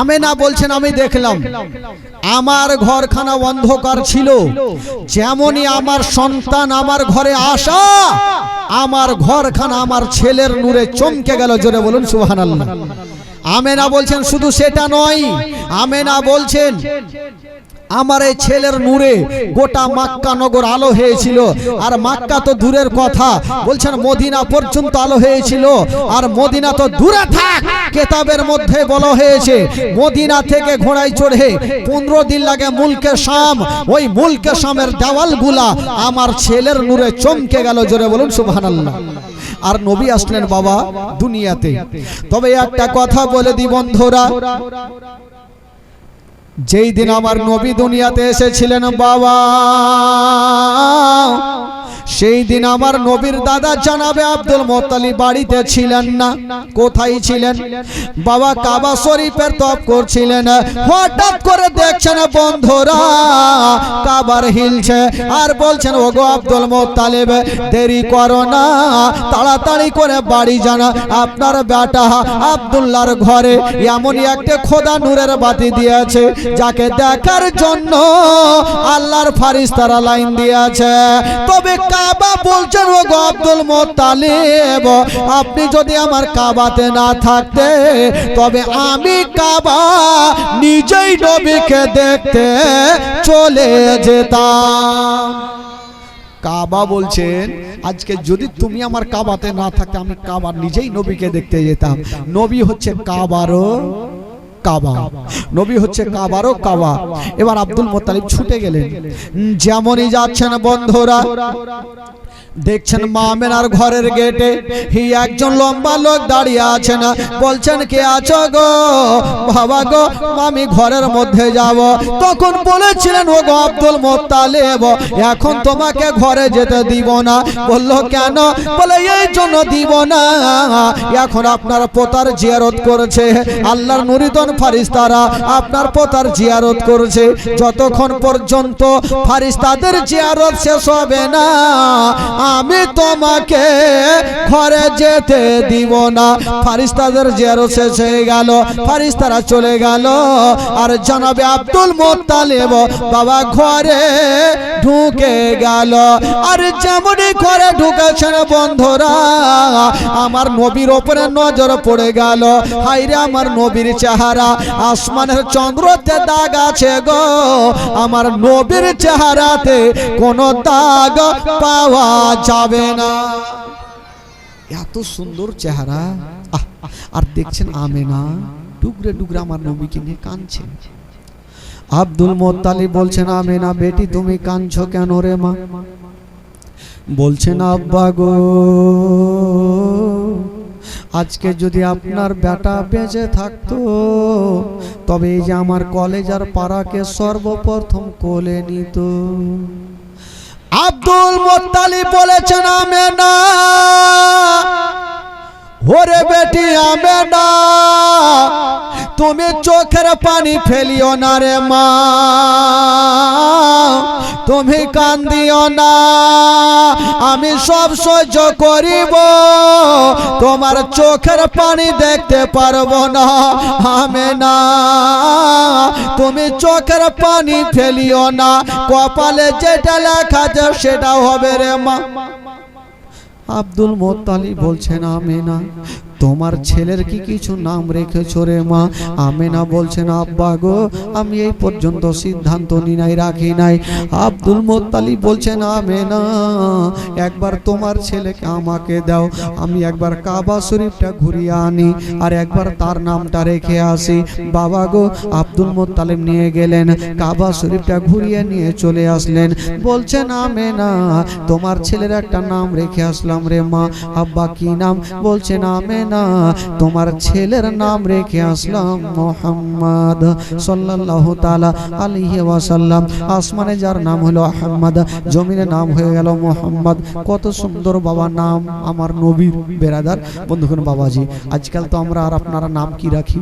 আমেনা বলছেন, আমি দেখলাম। আমার ঘরখানা অন্ধকার ছিল। যেমনই আমার সন্তান আমার ঘরে আসা, আমার ঘরখানা আমার ছেলের নূরে চমকে গেল। জোরে বলুন, সুবহানাল্লাহ। আমেনা বলছেন, শুধু সেটা নয়, আমেনা বলছেন আমার এই ছেলের নূরে গোটা মাক্কা নগর আলো হয়েছিল। আর মাক্কা তো দূরের কথা। বলছেন, মদিনা পর্যন্ত আলো হয়েছিল। আর মদিনা তো দূরে থাক, কেতাবের মধ্যে বলা হয়েছে। মদিনা থেকে ঘোড়ায় চড়ে পনেরো দিন লাগে মুলকে শাম। ওই মুলকে শামের দেওয়ালগুলা আমার ছেলের নূরে চমকে গেল জোরে বলুন, সুবহানাল্লাহ। আর নবী আসলেন বাবা দুনিয়াতে। তবে একটা কথা বলে দি বন্ধুরা যেই দিন আমার নবী দুনিয়াতে এসেছিলেন বাবা সেই দিন আমার নবীর দাদা জানাবে আব্দুল মোত্তালি বাড়িতে ছিলেন না। কোথায় ছিলেন? বাবা কাবা শরীফের তপ করছিলেন। হঠাৎ করে দেখছেন বন্ধুরা, কাবার হিলছে আর বলছেন, ওগো আব্দুল মোত্তালিব, দেরি করো না, তাড়াতাড়ি করে বাড়ি জানা আপনার বেটা আব্দুল্লাহর ঘরে এমনই একটা খোদা নূরের বাতি দিয়েছে, যাকে দেখার জন্য আল্লাহর ফারিস্তারা লাইন দিয়েছে। তবে কাবা বলছেন ও আব্দুল মোত্তালিব, আপনি যদি আমার কাবাতে না থাকতে, তবে আমি কাবা নিজেই নবীকে দেখতে চলে যেতাম। কাবা বলছেন, আজকে যদি তুমি আমার কাবাতে না থাকতে, আমি কাবা নিজেই নবীকে দেখতে যেতাম। নবী হচ্ছে কাবারও কাবা। নবী হচ্ছে কাবারও কাবা। এবার আব্দুল মোতালিব ছুটে গেলেন। যেমনই যাচ্ছেন বন্ধুরা দেখছেন মামেনার ঘরের গেটে। হি একজন লম্বা লোক দাঁড়িয়ে আছেন। বলছেন, কে আছো গো? বাবা গো, আমি ঘরের মধ্যে যাব। তখন বলেছিলেন ও গো আব্দুল মোত্তালেব, এখন তোমাকে ঘরে যেতে দিব না। বলল, কেন? বলে, এই জন্য দিব না। এখন আপনার পোতার জিয়ারত করেছে। আল্লাহর নুরিদন ফারিস্তারা আপনার পোতার জিয়ারত করেছে। যতক্ষণ পর্যন্ত ফারিস্তাদের জিয়ারত শেষ হবে না আমি তোমাকে ঘরে যেতে দিব না। ফারিস্তাদের জিয়ারত শেষ হয়ে গেল, ফারিস্তারা চলে গেল। আর জানাবে আব্দুল মোত্তালেব বাবা ঘরে ঢুকে গেল। আর যেমনই ঘরে ঢুকেছেন বন্ধুরা, আমার নবীর ওপরে নজর পড়ে গেল। হাইরে আমার নবীর চেহারা, আসমানের চন্দ্রতে দাগ আছে গো। আমার নবীর চেহারাতে কোনো দাগ পাওয়া যাবে না। এত সুন্দর চেহারা। আর দেখছেন আমেনা? টুকরে টুকরে আমার নবীকে নিয়ে কাঁদছে। আব্দুল মোত্তালি বলছেন, আমেনা বেটি, তুমি কাঁদছো কেন রে মা? বলছেন, আব্বা গো, আজকে যদি আপনার বেটা বেঁচে থাকতো, তবে এই যে আমার কলেজ আর পাড়াকে সর্বপ্রথম কোলে নিত। আব্দুল মোত্তালি বলেছেন আমেনা। ওরে বেটি আমেনা, তুমি চোখের পানি ফেলিও না রে মা। তুমি কান্দিও না, আমি সব সহ্য করিব, তোমার চোখের পানি দেখতে পারব না। আমি না তুমি চোখের পানি ফেলিও না, কপালে যেটা লেখা আছে সেটা হবে রে মা। আব্দুল মোত্তালি বলছেন, আমেনা, তোমার ছেলের কি কিছু নাম রেখেছো রে মা? আমেনা বলছেন, আব্বা গো, আমি এই পর্যন্ত সিদ্ধান্ত নি নাই রাখি নাই। আব্দুল মোত্তালি বলছেন, আমেনা, একবার তোমার ছেলেকে আমাকে দাও, আমি একবার কাবা শরীফটা ঘুরিয়ে আনি আর একবার তার নামটা রেখে আসি। বাবা গো, আব্দুল মোত্তালিব নিয়ে গেলেন, কাবা শরীফটা ঘুরিয়ে নিয়ে চলে আসলেন। বলছেন, আমেনা, তোমার ছেলের একটা নাম রেখে আসলাম রে মা, আব্বা কি নাম? বলছেন আমেনা। তোমার ছেলের নাম রেখে আসলাম মোহাম্মদ সাল্লাল্লাহু তাআলা আলাইহি ওয়াসাল্লাম। আসমানে যার নাম হলো আহমদ, জমিনে নাম হয়ে গেল মোহাম্মদ। কত সুন্দর বাবা নাম, আমার নবীর বেরাদার। বন্ধুগণ, বাবাজি, আজকাল তো আমরা আর আপনারা নাম কি রাখি?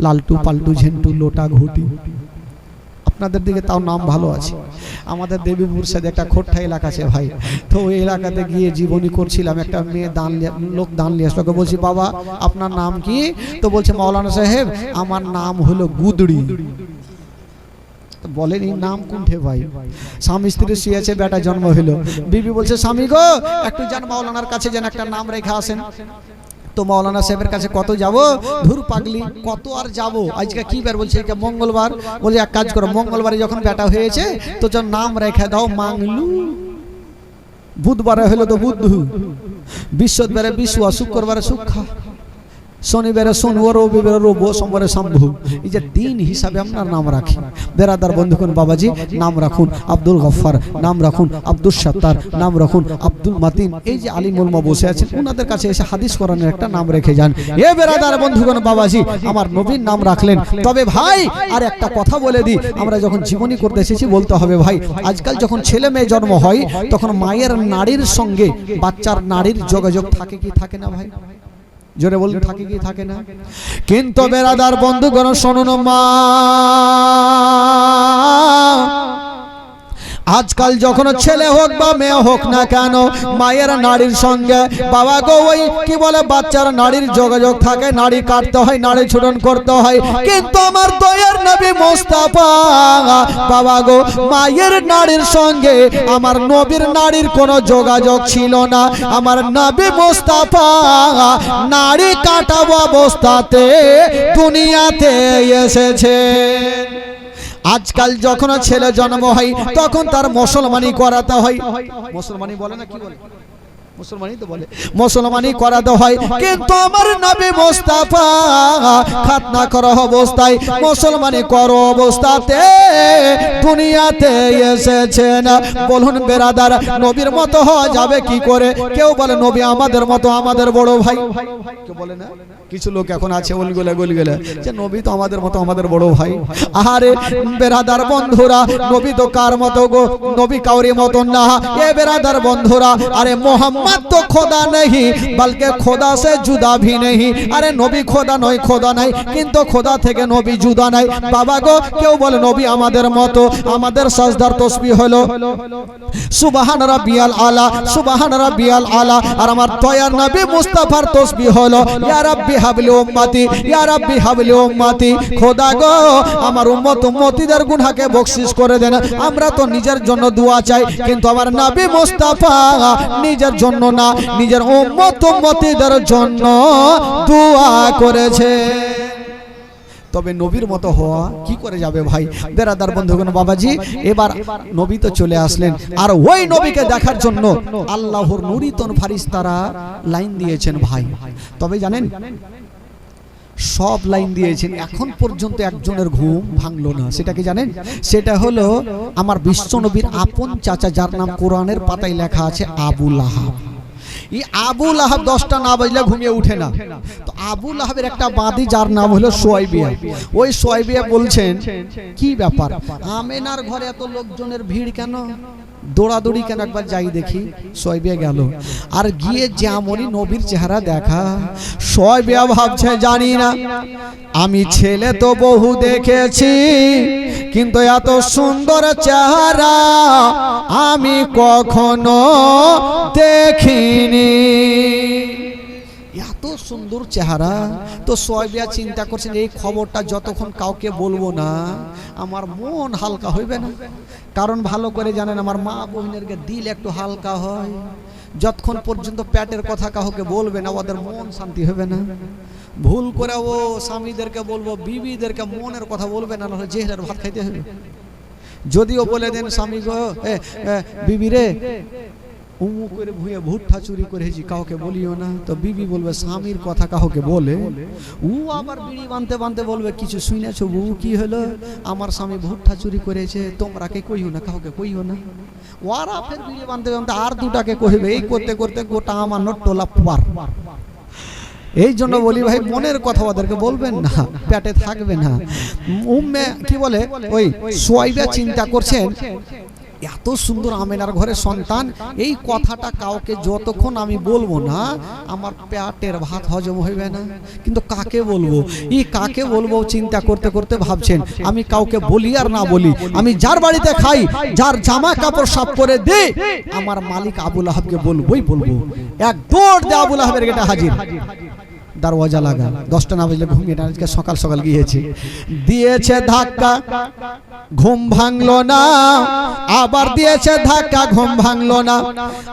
লালটু, পাল্টু, ঝেন্টু, লোটা, ঘুটি। আপনাদের দিকে তাও নাম ভালো আছে। আমাদের দেবী মুর্শিদ একটা খোট্টা এলাকা আছে ভাই। তো ওই এলাকাতে গিয়ে জীবনী করছিলাম, একটা মেয়ে দান লোক দান নিয়ে আসলো। বলছি, বাবা, আপনার নাম কি? তো বলছে, মাওলানা সাহেব, আমার নাম হলো গুদড়ি বলেন, এই নাম কোনঠে ভাই? স্বামী স্ত্রী শুয়েছে, বেটা জন্ম হইল বিবি বলছে, স্বামী গো, একটু যান মাওলানার কাছে যেন একটা নাম রেখে আসেন। তো মাওলানা সাহেবের কাছে কত যাব? ধুর পাগলি, কত আর যাব? আজকে কি বার বলছে? এটা মঙ্গলবার। বলে এক কাজ করো, মঙ্গলবারে যখন বেটা হয়েছে, তো যখন নাম রেখে দাও মাংলু। বুধবারে হলো তো বুদ্ধু বৃহস্পতিবারে বিশ্ব শুক্রবারে সুখা শনিবারে শনু রবিবারে রব সোমবারে শম্ভু। এই যে দিন হিসাবে আপনার নাম রাখি। বেরাদার বন্ধুগণ, বাবাজি, নাম রাখুন আব্দুল গফফার, নাম রাখুন আব্দুল সাত্তার, নাম রাখুন আব্দুল মাতিন। এই যে আলী মোলমা বসে আছেন ওনাদের কাছে এসে হাদিস কোরআনের একটা নাম রেখে যান। এ বেরাদার বন্ধুগণ, বাবাজি, আমার নবীর নাম রাখলেন। তবে ভাই, আর একটা কথা বলে দিই, আমরা যখন জীবনী করতে এসেছি, বলতে হবে ভাই, আজকাল যখন ছেলে মেয়ে জন্ম হয়, তখন মায়ের নারীর সঙ্গে বাচ্চার নারীর যোগাযোগ থাকে কি থাকে না ভাই? জোরে বলুন থাকে কি থাকে না? কিন্তু বেরাদার বন্ধুগণ শুনুন মা। আজকাল যখন ছেলে হোক বা মেয়ে হোক না কেন, মায়ের নারীর সঙ্গে, বাবা গো ওই কি বলে, বাচ্চার নারীর যোগাযোগ থাকে, নারী কাটতে হয়, নারী ছুটন করতে হয়। কিন্তু আমার দয়ার নবী মোস্তাফা, বাবা গো, মায়ের নারীর সঙ্গে আমার নবীর নারীর কোনো যোগাযোগ ছিল না। আমার নবী মোস্তাফা, নারী কাটাবো অবস্থাতে দুনিয়াতে এসেছে আজকাল যখন ছেলে জন্ম হয় তখন তার মুসলমানি করাতে হয়। মুসলমানি বলে না কি বলে? মুসলমানি তো বলে। মুসলমানি করাতে হয়। কিন্তু আমার নবী মোস্তাফা খাতনা করা অবস্থায় মুসলমানি করো অবস্থাতে দুনিয়াতে এসেছেন বলুন বেরাদার নবীর মতো হওয়া যাবে কি করে? কেউ বলে নবী আমাদের মতো আমাদের বড় ভাই। কেউ বলে না? কিছু লোক এখন আছে ওলগুলা গলগুলা। যে নবী তো আমাদের মতো আমাদের বড় ভাই। আরে বেরাদার বন্ধুরা নবী তো কার মতো গো? নবী কাউরি মতো না। এ বেরাদার বন্ধুরা আরে মোহাম্মদ তো খোদা নেই বলকে খোদা সে জুদা ভি নেই আরে নবী খোদা নয় খোদা নাই কিন্তু খোদা থেকে নবী জুদা নাই। বাবা গো কেউ বলে নবী আমাদের মতো আমাদের সাজদার তসবি হলো সুবাহান রাব্বিয়াল আলা সুবাহান রাব্বিয়াল আলা। আর আমার তয়ার নবী মুস্তাফার তসবি হলো ইয়া রাব্বি হাবলি উম্মতি, ইয়া রাব্বি হাবলি উম্মতি, খোদা গো, আমার উম্মত উম্মতিদের গুনাহকে বকশিশ করে দেন। আমরা তো নিজের জন্য দোয়া চাই, কিন্তু আমার নবী মুস্তাফা নিজের জন্য না, নিজের উম্মত উম্মতিদের জন্য দোয়া করেছে। তবে নবীর মতো হওয়া কি করে যাবে ভাই? বেরাদার বন্ধুগণ, বাবাজি, এবার নবী তো চলে আসলেন। আর ওই নবীকে দেখার জন্য আল্লাহর নুরিতন ফারিস্তারা লাইন দিয়েছেন ভাই। তবে জানেন, সব লাইন দিয়েছেন। এখন পর্যন্ত একজনের ঘুম ভাঙলো না। সেটা কি জানেন? সেটা হলো আমার বিশ্ব নবীর আপন চাচা, যার নাম কোরআনের পাতায় লেখা আছে আবুল আহাব। এই আবুল আহাব দশটা না বাজলে ঘুমিয়ে উঠে না। তো আবুল আহাবের একটা বাদি যার নাম হলো সোয়াইবিয়া। ওই সোয়াইবিয়া বলছেন, কি ব্যাপার? আমেনার ঘরে এত লোকজনের ভিড় কেন? দৌড়াদৌড়ি কেন একবার যাই দেখি? সোয়াইবিয়া গেল। আর গিয়ে যেমনই নবীর চেহারা দেখা, সোয়াইবিয়া ভাবছে, জানি না। আমি ছেলে তো বহু দেখেছি। কিন্তু এত সুন্দর চেহারা আমি কখনো দেখিনি। এত সুন্দর চেহারা। তো সোয়াবিয়া চিন্তা করছেন, এই খবরটা যতক্ষণ কাউকে বলব না, আমার মন হালকা হইবে না। কারণ ভালো করে জানেন, আমার মা বোনেরকে দিল একটু হালকা হয়। যতক্ষণ পর্যন্ত প্যাটের কথা কাউকে বলবে না, ওদের মন শান্তি হবে না। ভুল করে ও স্বামীদেরকে বলব, বিবিদেরকে মনের কথা বলবে না, নাহলে জেহেলের ভাত খাইতে হবে যদিও বলে দেন, স্বামী গো বিবি রে উমু করে ভুয়ে ভুট্টা চুরি করেছি কাউকে বলিও না। তো বিবি বলবে, স্বামীর কথা কাউকে বলে? উ আবার বিড়ি বানতে বানতে বলবে, কিছু শুনেছো বউ, কি হলো? আমার স্বামী ভুট্টা চুরি করেছে, তোমরা কে কইও না, কাউকে কইও না? ওরা ফের বিড়ি বানতে বানতে আর দুটাকে কইবে, এই করতে করতে গোটা আমার টোলা পার। এই জন্য বলি ভাই মনের কথা ওদেরকে বলবেন না পেটে থাকবে না। উম্মে কি বলে? ওই সোয়াইদা চিন্তা করছেন। এত সুন্দর আমেনার ঘরের সন্তান, এই কথাটা কাউকে যতক্ষণ আমি বলব না, আমার পেটের ভাত হজম হইবে না। কিন্তু কাকে বলব? এই কাকে বলব চিন্তা করতে করতে ভাবছেন, আমি কাউকে বলি আর না বলি, আমি যার বাড়িতে খাই, যার জামা কাপড় সাফ করে দে আমার মালিক আবুল আহাবকে বলবোই বলব। এক দৌড় দে আবুল আহাবের গেটে হাজির। দরওয়াজা লাগা। দশটা না বাজলে ঘুমিয়ে আজকে সকাল সকাল গিয়েছে। দিয়েছে ধাক্কা, ঘুম ভাঙলো না। আবার দিয়েছে ধাক্কা, ঘুম ভাঙলো না।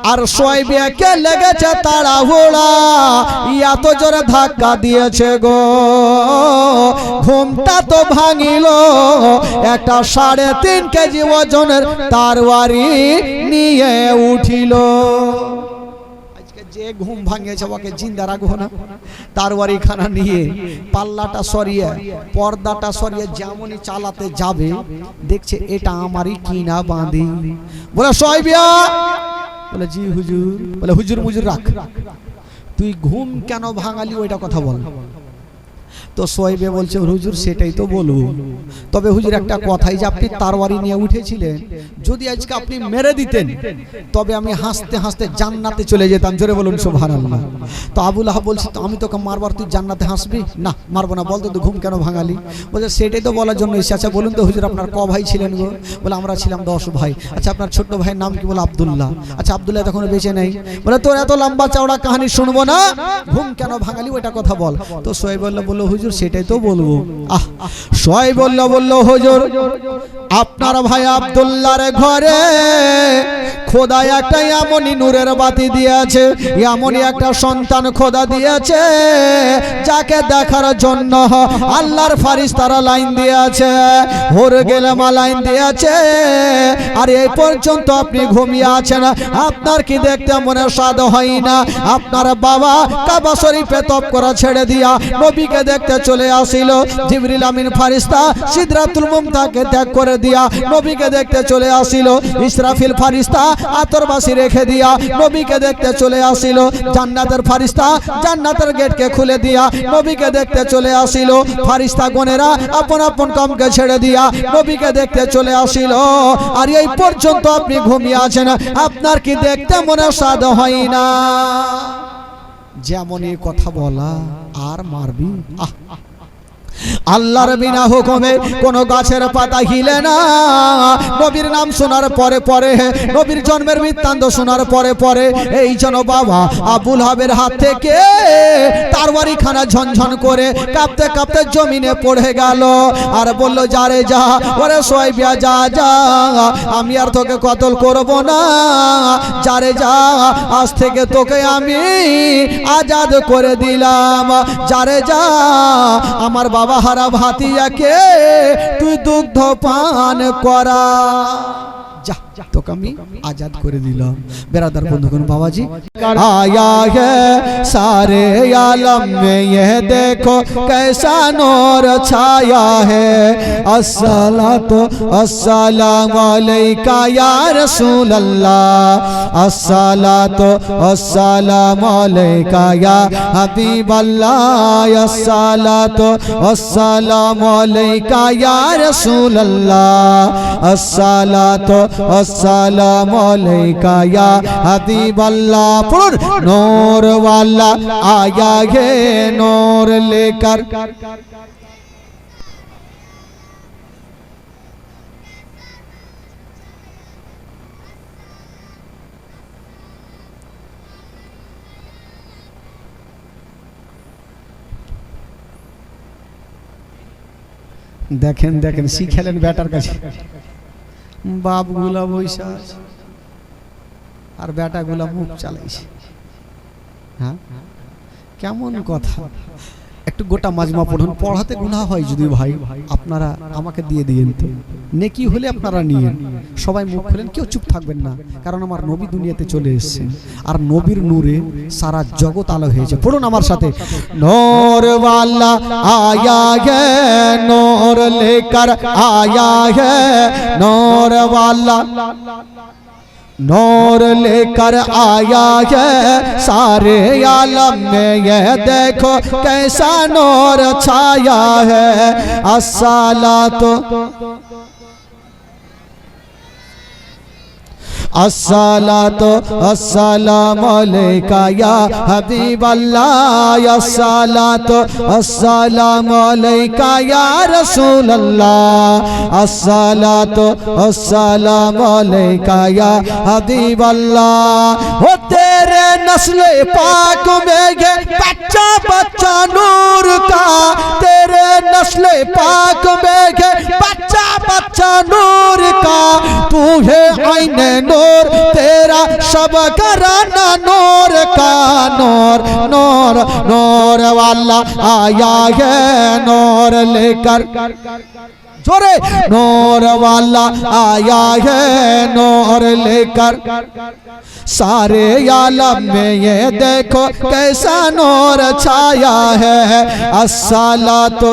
আর সোয়াইবিয়াকে লেগেছে তাড়াহুড়া? ইয়া তো জোরে ধাক্কা দিয়েছে গো। ঘুমটা তো ভাঙিল। একটা সাড়ে তিন কেজি ওজনের তারওয়ারি নিয়ে উঠিল। যে ঘুম ভাঙিয়েছে, ওকে জিন্দা রাখব না। তারওয়ারিখানা নিয়ে পাল্লাটা সরিয়ে, পর্দাটা সরিয়ে যেমনই চালাতে যাবে, দেখছে এটা আমারই কিনা বাঁধি। বলে সয়বিয়া বলে, জি হুজুর। বলে, হুজুর মুজুর রাখ। তুই ঘুম কেন ভাঙালি, ওইটা কথা বল। তো সোয়েবে বলছে, হুজুর, সেটাই তো বলব। তবে হুজুর, একটা কথাই যে আপনি তারওয়ারি নিয়ে উঠেছিলেন, যদি আজকে আপনি মেরে দিতেন, তবে আমি হাসতে হাসতে জান্নাতে চলে যেতাম। জোরে বলুন, সুবহানাল্লাহ। তো আবুল আহাব বলছি, তো আমি তোকে মারবার, তুই জান্নাতে হাসবি? না, মারবো না। বলতো তুই ঘুম কেন ভাঙালি? বলছে, সেটাই তো বলার জন্য এসে আচ্ছা বলুন তো হুজুর, আপনার ক ভাই ছিলেন গো? বলে, আমরা ছিলাম দশ ভাই। আচ্ছা আপনার ছোট্ট ভাইয়ের নাম কি? বলে, আব্দুল্লাহ। আচ্ছা আবদুল্লাহ তখন বেঁচে নেই। বলে, তোর এত লম্বা চওড়া কাহিনী শুনব না? ঘুম কেন ভাঙালি? ওইটা কথা বল। তো সোহেব বলল হুজুর সেটাই তো বলব। আহ সোহেব বলল বলল হুজুর আপনার ভাই আব্দুল্লাহর ঘরে খোদা একটা এমনই নূরের বাতি দিয়েছে এমনই একটা সন্তান খোদা দিয়েছে যাকে দেখার জন্য আল্লাহর ফারিস তারা লাইন দিয়েছে হোর গেলে মা লাইন দিয়েছে আর এই পর্যন্ত আপনি ঘুমিয়ে আছেন আপনার কি দেখতে মনে স্বাদ হয় না? আপনার বাবা কাবা শরীফে তপ করা ছেড়ে দিয়া নবীকে দেখতে চলে আসিল। জিবরিল আমিন ফারিস্তা সিদরাতুল মুমতাকে ত্যাগ করে দিয়া নবীকে দেখতে চলে আসিল। ইসরাফিল ফারিস্তা আতরবাসী রেখে দিয়া নবীকে দেখতে চলে আসিল। জান্নাতের ফারিস্তা জান্নাতের গেটকে খুলে দিয়া নবীকে দেখতে চলে আসিল। ফারিস্তা গনেরা আপন আপন কামকে ছেড়ে দিয়া নবীকে দেখতে চলে আসিল। আর এই পর্যন্ত আপনি ঘুমিয়ে আছেন, আপনার কি দেখতে মনে স্বাদ হয় না? যেমনই কথা বলা। আর মারবি আহ। আল্লাহর বিনা হুকুমে কোন গাছের পাতা হিলে না। নবীর নাম শোনার পরে পরে, নবীর জন্মের বৃত্তান্ত শোনার পরে পরে, এই জন বাবা আবুল হাবের হাত থেকে তার বাড়িখানা ঝনঝন করে কাঁপতে কাঁপতে জমিনে পড়ে গেল। আর বলল যারে যা, ওরে সোয়াইবিয়া, যা যা, আমি আর তোকে কতল করব না। যারে যা, আজ থেকে তোকে আমি আজাদ করে দিলাম। যারে যা, আমার বাবা হারা ভাতিয়াকে তুই দুগ্ধ পান করা। যা। তোকে আমি আজাদ করে দিলাম বেরাদার বন্ধুগণ বাবাজি आया है सारे आलम में यह देखो कैसा नूर छाया है अस्सलातु अस्सलामु अलैका या रसूल अल्लाह अस्सलातु अस्सलामु अलैका या हबीब अल्लाह अस्सलातु अस्सलामु अलैका या रसूल अल्लाह अस्सलातु अस्सलामु सलामिका या वाला आया ये नोर लेकर देखें देखें सीखे बैटर का বাপগুলা বৈশা আছে। আর বেটাগুলা মুখ চালাইছে। হ্যাঁ? কেমন কথা? একটু গোটা মাজমা পড়ুন। পড়াতে গুণা হয় যদি ভাই, আপনারা আমাকে দিয়ে দিয়েন তো। নেকি হলে আপনারা নিয়ে সবাই মুখ খুলেন, কেউ চুপ থাকবেন না, কারণ আমার নবী দুনিয়াতে চলে এসছে। আর নবীর নূরে সারা জগৎ আলো হয়েছে। পড়ুন আমার সাথে। নরওয়ালা আয়া হে, নর লেকার আয়া হে নরওয়ালা नूर लेकर आया है, सारे आलम में यह देखो कैसा नोर छाया है। असाला तो असला तो अलैका या हबीब अल्लाह असला तो अलैका या रसूल अल्लाह असला तो अलैका या हबीब अल्लाह हो तेरे नस्ल पाक में ये बच्चा बच्चा नूर का, तेरे नस्ल पाक में ये बच्चा बच्चा नूर का। সব করানা নোর কা নোর নোর নোর वाला आया है নোর लेकर जोरे नूर वाला आया है नूर लेकर सारे आलम में ये देखो कैसा नूर छाया है असला तो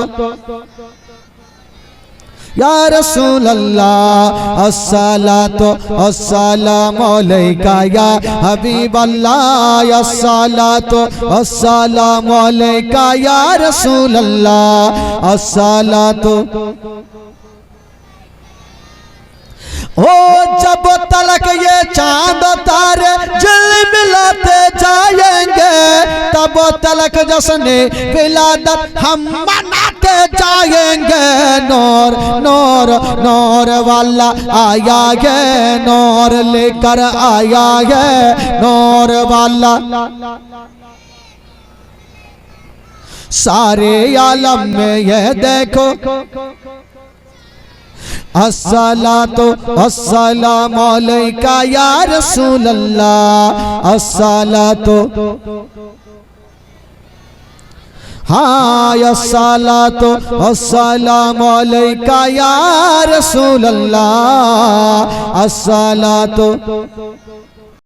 یا رسول اللہ الصلاة والسلام علیکہ یا حبیب اللہ الصلاة والسلام علیکہ یا رسول اللہ الصلاة ओ जब तलक ये चाँद तारे जल मिलाते जाएँगे, तब तलक जसने विलादत हम मनाते जाएँगे। नूर नूर नूर वाला आया है नूर लेकर आया है नूर वाला। सारे आलम में यह देखो الصلاة والسلام عليك يا رسول الله الصلاة হায় আসসালাতু আসসালামু আলাইকা ইয়া রাসূলুল্লাহ আসসালাতু